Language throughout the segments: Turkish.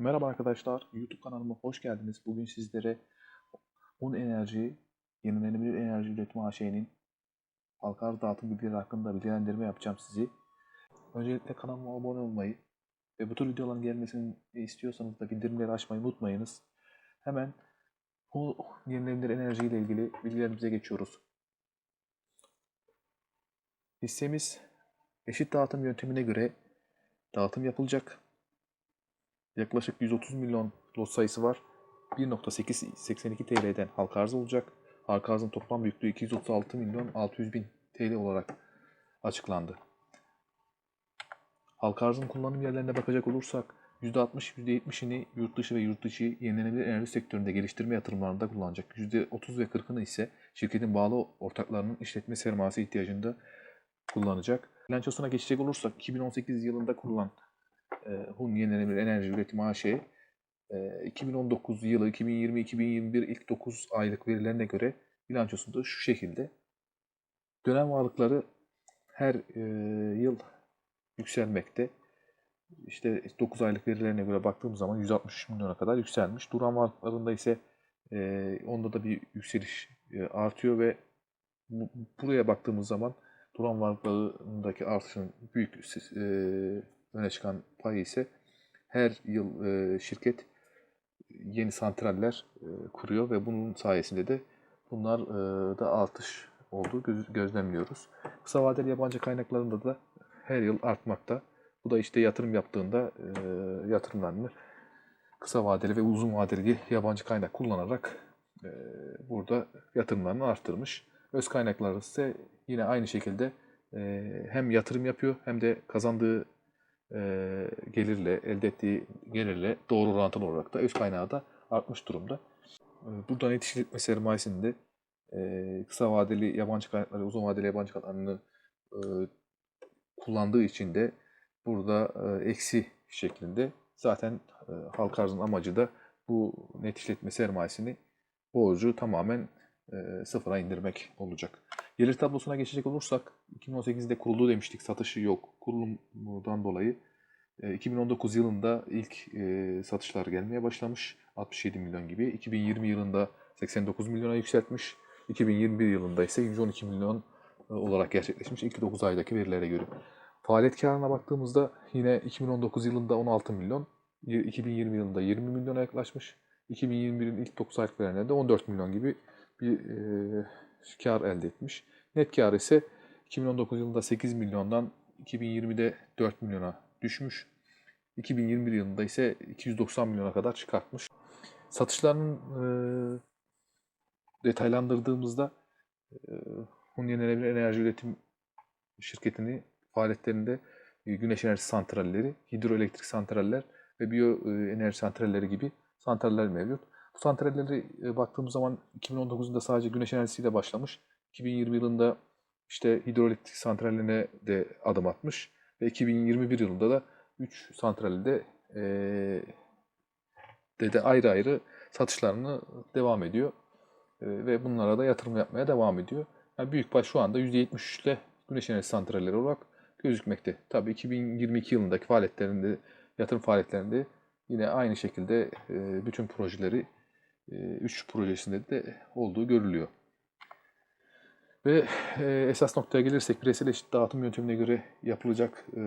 Merhaba arkadaşlar, YouTube kanalıma hoş geldiniz. Bugün sizlere Un Enerji, Yenilenebilir Enerji Üretimi AŞ'nin halka arz dağıtım bilgileri hakkında bilgilendirme yapacağım sizi. Öncelikle kanalıma abone olmayı ve bu tür videoların gelmesini istiyorsanız da bildirimleri açmayı unutmayınız. Hemen bu yenilenebilir enerji ile ilgili bilgilerimize geçiyoruz. Hissemiz eşit dağıtım yöntemine göre dağıtım yapılacak. Yaklaşık 130 milyon lot sayısı var. 1.882 TL'den halka arz olacak. Halka arzın toplam büyüklüğü 236 milyon 600 bin TL olarak açıklandı. Halka arzın kullanım yerlerine bakacak olursak %60-%70'ini yurt dışı ve yurt dışı yenilenebilir enerji sektöründe geliştirme yatırımlarında kullanacak. %30 ve 40'ını ise şirketin bağlı ortaklarının işletme sermayesi ihtiyacında kullanacak. Bilançosuna geçecek olursak 2018 yılında kurulan e, Hun Yenilenebilir Enerji Üretimi AŞ e, 2019 yılı 2020-2021 ilk 9 aylık verilerine göre bilançosunda şu şekilde. Dönem varlıkları her e, yıl yükselmekte. İşte 9 aylık verilerine göre baktığımız zaman 160 milyona kadar yükselmiş. Duran varlıklarında ise e, onda da bir yükseliş e, artıyor ve bu, buraya baktığımız zaman duran varlıklarındaki artışın büyük e, öne çıkan payı ise her yıl e, şirket yeni santraller e, kuruyor ve bunun sayesinde de bunlar e, da artış olduğu göz, gözlemliyoruz. Kısa vadeli yabancı kaynaklarında da her yıl artmakta. Bu da işte yatırım yaptığında e, yatırımlarını kısa vadeli ve uzun vadeli yabancı kaynak kullanarak e, burada yatırımlarını arttırmış. Öz kaynakları ise yine aynı şekilde e, hem yatırım yapıyor hem de kazandığı gelirle, elde ettiği gelirle doğru orantılı olarak da öz kaynağı da artmış durumda. E, buradan yetiştirilme sermayesinde e, kısa vadeli yabancı kaynakları, uzun vadeli yabancı kaynaklarını e, kullandığı için de burada e, eksi şeklinde zaten e, halk arzın amacı da bu net işletme sermayesini borcu tamamen e, sıfıra indirmek olacak. Gelir tablosuna geçecek olursak 2018'de kurulduğu demiştik satışı yok. Kurulumdan dolayı e, 2019 yılında ilk e, satışlar gelmeye başlamış. 67 milyon gibi. 2020 yılında 89 milyona yükseltmiş. 2021 yılında ise 112 milyon e, olarak gerçekleşmiş ilk 9 aydaki verilere göre. Faaliyet karına baktığımızda yine 2019 yılında 16 milyon, 2020 yılında 20 milyona yaklaşmış. 2021'in ilk 9 aylık verilerinde 14 milyon gibi bir e, kar elde etmiş. Net kar ise 2019 yılında 8 milyondan 2020'de 4 milyona düşmüş. 2021 yılında ise 290 milyona kadar çıkartmış. Satışlarının e, detaylandırdığımızda e, Hun Yenilenebilir Enerji Üretim Şirketi'ni faaliyetlerinde e, güneş enerji santralleri, hidroelektrik santraller ve biyo e, enerji santralleri gibi santraller mevcut. Bu santralleri e, baktığımız zaman 2019'da sadece güneş enerjisiyle başlamış. 2020 yılında işte hidroelektrik santrallerine de adım atmış. Ve 2021 yılında da 3 santralde e, de, de ayrı ayrı satışlarını devam ediyor. E, ve bunlara da yatırım yapmaya devam ediyor. Yani büyük baş şu anda %73 ile güneş enerji santralleri olarak gözükmekte. Tabii 2022 yılındaki faaliyetlerinde, yatırım faaliyetlerinde yine aynı şekilde e, bütün projeleri 3 projesinde de olduğu görülüyor. Ve e, esas noktaya gelirsek bireysel eşit dağıtım yöntemine göre yapılacak e,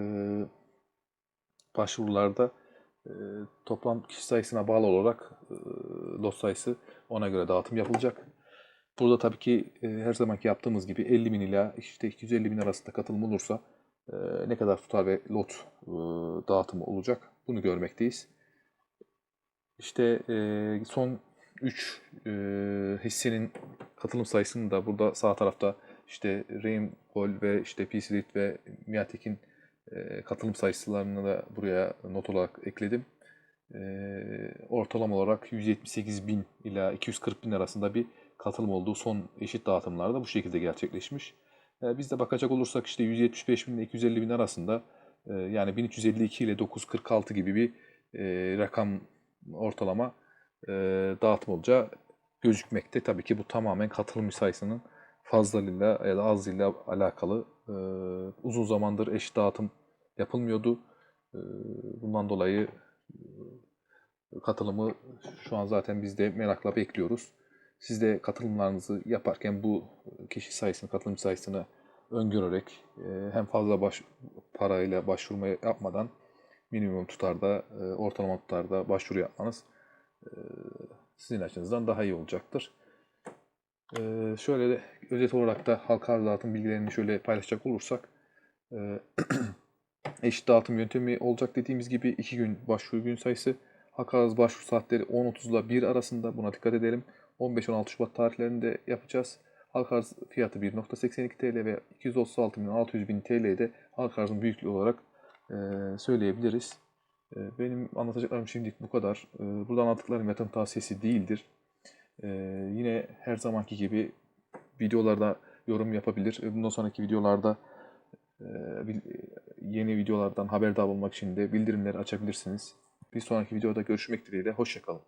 başvurularda e, toplam kişi sayısına bağlı olarak e, lot sayısı ona göre dağıtım yapılacak. Burada tabii ki her zamanki yaptığımız gibi 50 bin ila işte 250 bin arasında katılım olursa ne kadar tutar ve lot dağıtımı olacak bunu görmekteyiz. İşte son 3 e, hissenin katılım sayısını da burada sağ tarafta işte Rainbow ve işte PC ve Miatek'in e, katılım sayılarını da buraya not olarak ekledim. E, ortalama olarak 178 bin ila 240 bin arasında bir katılım olduğu son eşit dağıtımlarda bu şekilde gerçekleşmiş. E, biz de bakacak olursak işte 175 bin ile 250 bin arasında e, yani 1352 ile 946 gibi bir e, rakam ortalama e, dağıtım olacağı gözükmekte. Tabii ki bu tamamen katılım sayısının fazlalığıyla ya da azlığıyla alakalı. E, uzun zamandır eşit dağıtım yapılmıyordu. E, bundan dolayı katılımı şu an zaten biz de merakla bekliyoruz. Siz de katılımlarınızı yaparken bu kişi sayısını, katılımcı sayısını öngörerek e, hem fazla baş, parayla başvurma yapmadan minimum tutarda, e, ortalama tutarda başvuru yapmanız e, sizin açınızdan daha iyi olacaktır. E, şöyle de özet olarak da halka arz dağıtım bilgilerini şöyle paylaşacak olursak e, eşit dağıtım yöntemi olacak dediğimiz gibi 2 gün başvuru gün sayısı. Halka arz başvuru saatleri 10.30 ile 1 arasında buna dikkat edelim. 15-16 Şubat tarihlerinde yapacağız. Halka arz fiyatı 1.82 TL ve 236.600 bin TL'de halka arzın büyüklüğü olarak e, söyleyebiliriz. E, benim anlatacaklarım şimdilik bu kadar. E, burada anlattıklarım yatırım tavsiyesi değildir. E, yine her zamanki gibi videolarda yorum yapabilir. E, Bundan sonraki videolarda e, bil- yeni videolardan haberdar olmak için de bildirimleri açabilirsiniz. Bir sonraki videoda görüşmek dileğiyle. Hoşçakalın.